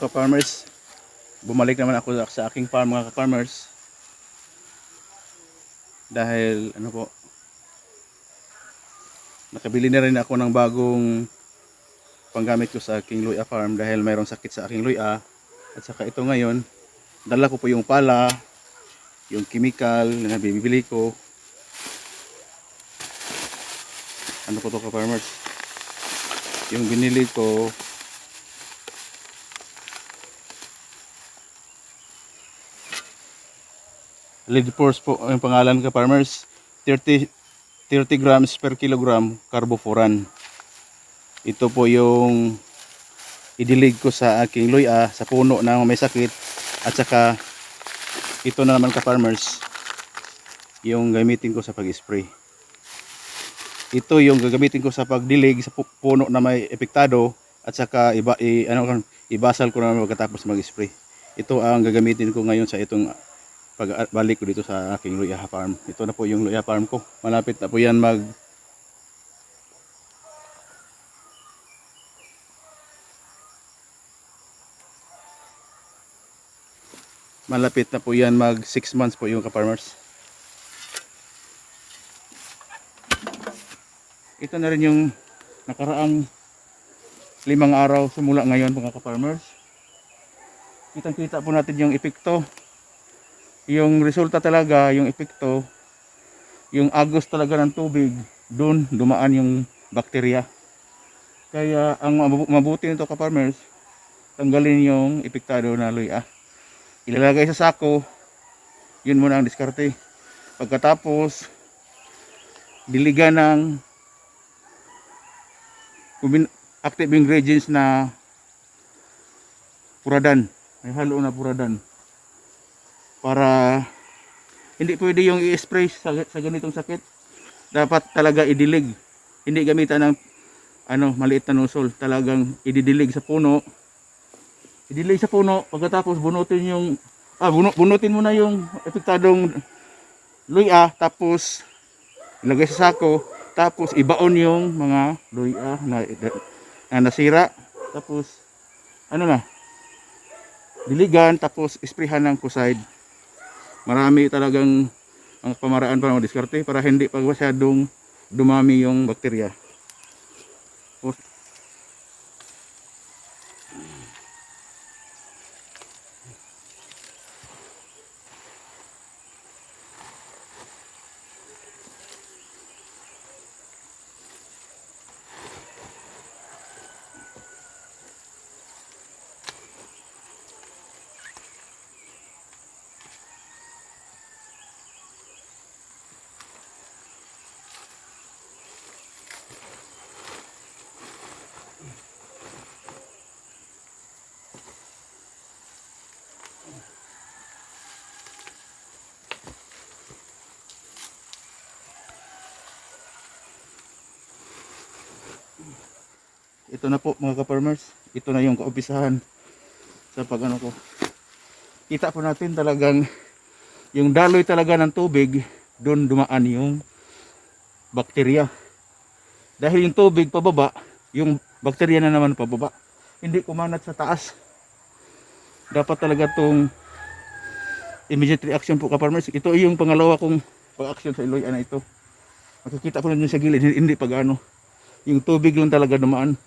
ka-farmers. Bumalik naman ako sa aking farm mga ka-farmers. Dahil ano po, nakabili na rin ako ng bagong panggamit ko sa aking luya farm dahil mayroong sakit sa aking luya. At saka ito ngayon, dala ko po yung pala, yung chemical na bibili ko. Ano po to ka-farmers? Yung binili ko, lead force po ang pangalan ka farmers. 30 30 grams per kilogram carbofuran ito po yung idilig ko sa aking luya sa puno na may sakit. At saka ito na naman ka farmers yung gamitin ko sa pag-spray. Ito yung gagamitin ko sa pagdilig sa pu- puno na may epektado. At saka iba, i, ano, ibasal ko na pagkatapos mag-spray. Ito ang gagamitin ko ngayon sa itong pagbalik ko dito sa aking luya farm. Ito na po yung luya farm ko. Malapit na po yan mag Malapit na po yan mag 6 months po yung ka-farmers. Ito na rin yung nakaraang limang araw simula ngayon mga ka-farmers. Kitang kita po natin yung epekto yung resulta talaga, yung epekto, yung agos talaga ng tubig, doon dumaan yung bakterya. Kaya ang mabu- mabuti nito ka farmers, tanggalin yung epektado na luya. Ilalagay sa sako, yun muna ang diskarte. Pagkatapos, diligan ng active ingredients na puradan. May halo na puradan para hindi pwede yung i-spray sa, sa ganitong sakit. Dapat talaga idilig. Hindi gamitan ng ano, maliit na nozzle. Talagang ididilig sa puno. Idilig sa puno. Pagkatapos bunutin yung ah, bunu, bunutin mo na yung epektadong luya. Tapos ilagay sa sako. Tapos ibaon yung mga luya na, na nasira. Tapos ano na, diligan tapos isprihan ng kuside marami talagang ang pamaraan para madiskarte para hindi pag masyadong dumami yung bakterya. Ito na po mga ka-farmers. Ito na yung kaumpisahan sa pag ano ko. Kita po natin talagang yung daloy talaga ng tubig, doon dumaan yung bakterya. Dahil yung tubig pababa, yung bakterya na naman pababa. Hindi kumanat sa taas. Dapat talaga tong immediate reaction po ka-farmers. Ito yung pangalawa kong pag-action sa Iloy na ito. Makikita po ninyo sa gilid, hindi, pag ano. Yung tubig lang talaga dumaan.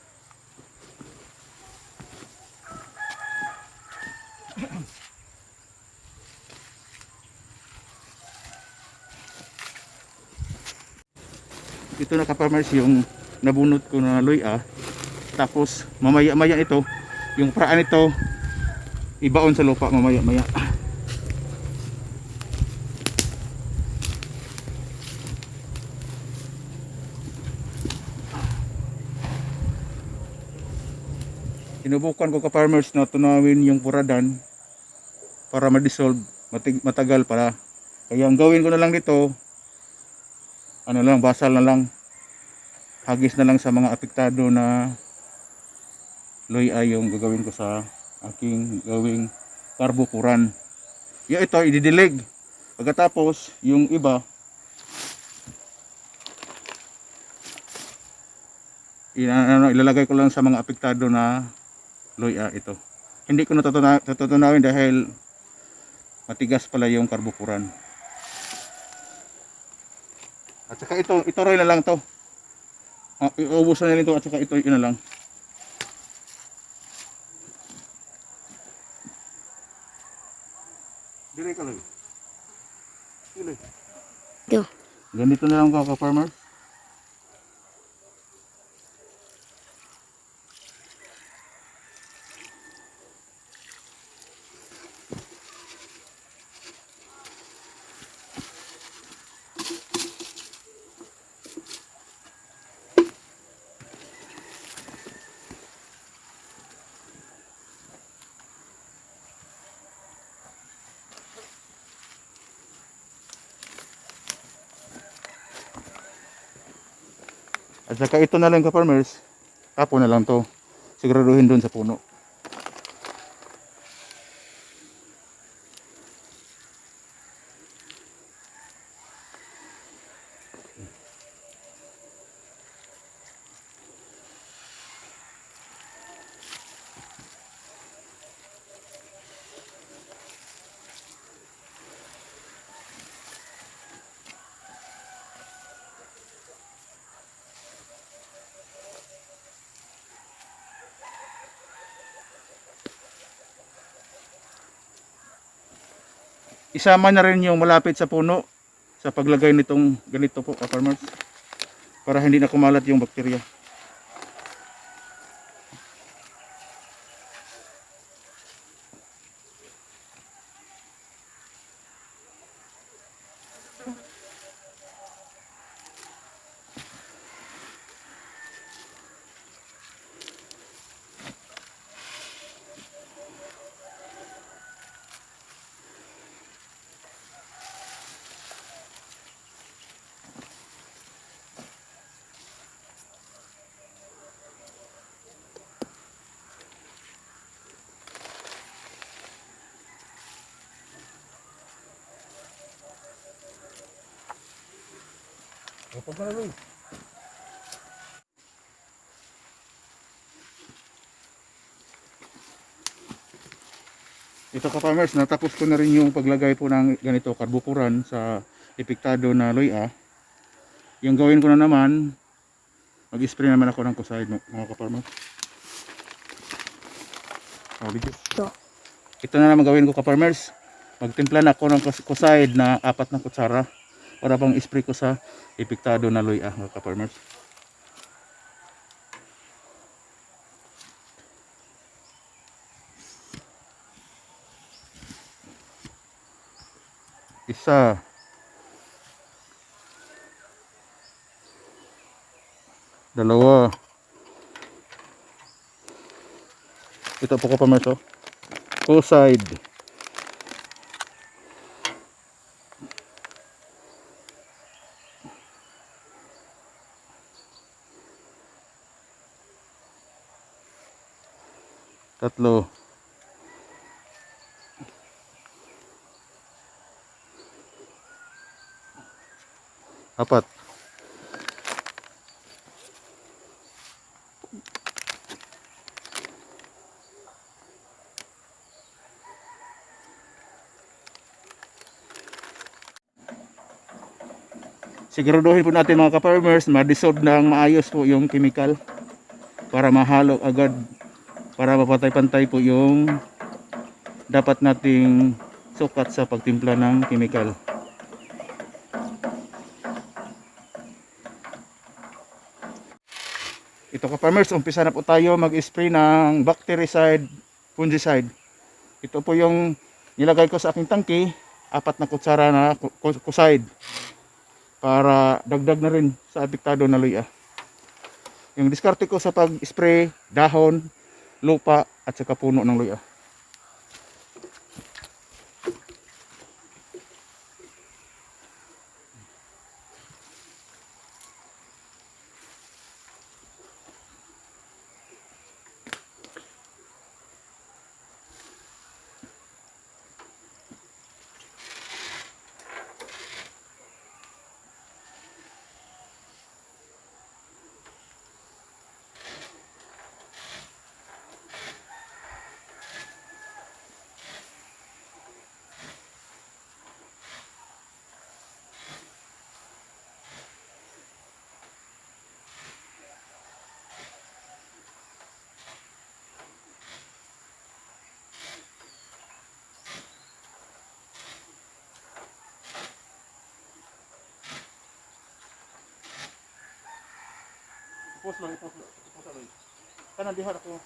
Ito na ka-farmers yung nabunot ko na luya. Tapos mamaya maya ito yung paraan ito ibaon sa lupa mamaya maya sinubukan ko ka-farmers na tunawin yung puradan para ma-dissolve matagal para. Kaya ang gawin ko na lang dito ano lang, basal na lang. Hagis na lang sa mga apektado na loy ay yung gagawin ko sa aking gawing karbukuran. Yung ito, ididilig. Pagkatapos, yung iba, ano, ilalagay ko lang sa mga apektado na loy ito. hindi ko natutuna- natutunawin dahil matigas pala yung karbukuran. At saka ito, ito rin na lang to. Ah, iubos na nila ito at saka ito yun na lang. Dire ka lang. Dire. Ito. Ganito na lang ka ka-farmer. At saka ito na lang ka-farmers. Tapo na lang to. Siguraduhin doon sa puno. Isama na rin yung malapit sa puno sa paglagay nitong ganito po ka-farmers. Para hindi na kumalat yung bakterya. Ito ka-farmers, natapos ko na rin yung paglagay po ng ganito karbukuran sa epiktado na loya. Yung gawin ko na naman, mag-spray naman ako ng kusaid mga ka-farmers. Oh. Ito. Ito na naman gawin ko ka-farmers. Magtimpla na ako ng kus- kusaid na apat na kutsara para pang spray ko sa epiktado na loya mga ka-farmers. Isa. Dalawa. Ito po ko pa oh. Co-side. Tatlo. Apat. Siguraduhin po natin mga ka-farmers, ma-dissolve ng maayos po yung chemical para mahalo agad para mapantay-pantay po yung dapat nating sukat sa pagtimpla ng chemical. Ito ka farmers, umpisa na po tayo mag-spray ng bactericide, fungicide. Ito po yung nilagay ko sa aking tangki, apat na kutsara na ku- ku- kuside para dagdag na rin sa apektado na luya. Yung diskarte ko sa pag-spray, dahon, lupa at saka puno ng luya. Tapos lang, tapos lang. Kanan dihar ako.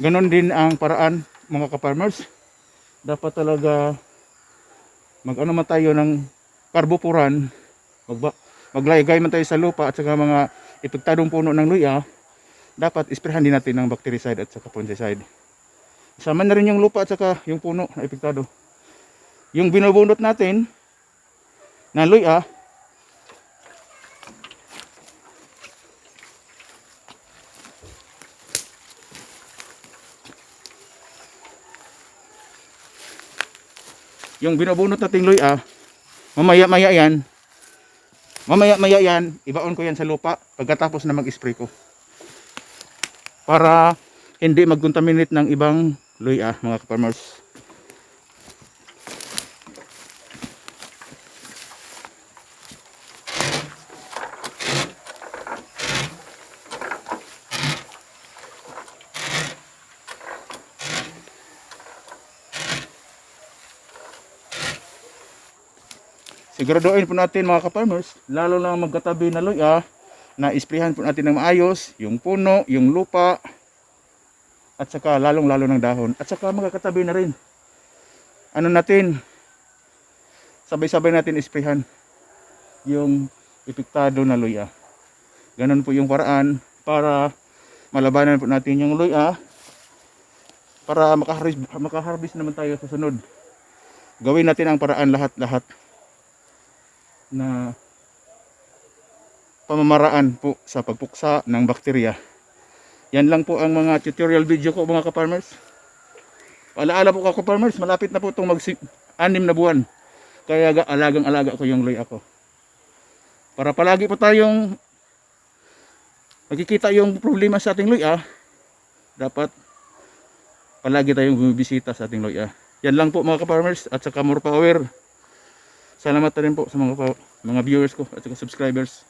Ganon din ang paraan mga ka-farmers. Dapat talaga mag-ano man tayo ng karbupuran, magba, maglaygay man tayo sa lupa at saka mga epektadong puno ng luya, dapat isprehan din natin ng bactericide at saka fungicide. Sama na rin yung lupa at saka yung puno na epektado. Yung binubunot natin na luya, yung binubunot nating luya, mamaya-maya yan, mamaya-maya yan, ibaon ko yan sa lupa pagkatapos na mag-spray ko. Para hindi mag-contaminate ng ibang luya, mga farmers. Siguraduhin po natin mga ka-farmers, lalo na magkatabi na luya, na isprehan po natin ng maayos, yung puno, yung lupa, at saka lalong lalo ng dahon. At saka magkakatabi na rin. Ano natin, sabay-sabay natin isprehan yung epektado na luya. Ganon po yung paraan para malabanan po natin yung luya para makaharvest, makaharvest naman tayo sa sunod. Gawin natin ang paraan lahat-lahat na pamamaraan po sa pagpuksa ng bakterya. Yan lang po ang mga tutorial video ko mga ka-farmers. Alaala po ka-farmers, malapit na po itong mag anim na buwan. Kaya ga- alagang-alaga ko yung luya ko. Para palagi po tayong nakikita yung problema sa ating luya, dapat palagi tayong bumibisita sa ating luya. Yan lang po mga ka-farmers at saka more power. Salamat rin po sa mga, mga viewers ko at saka subscribers.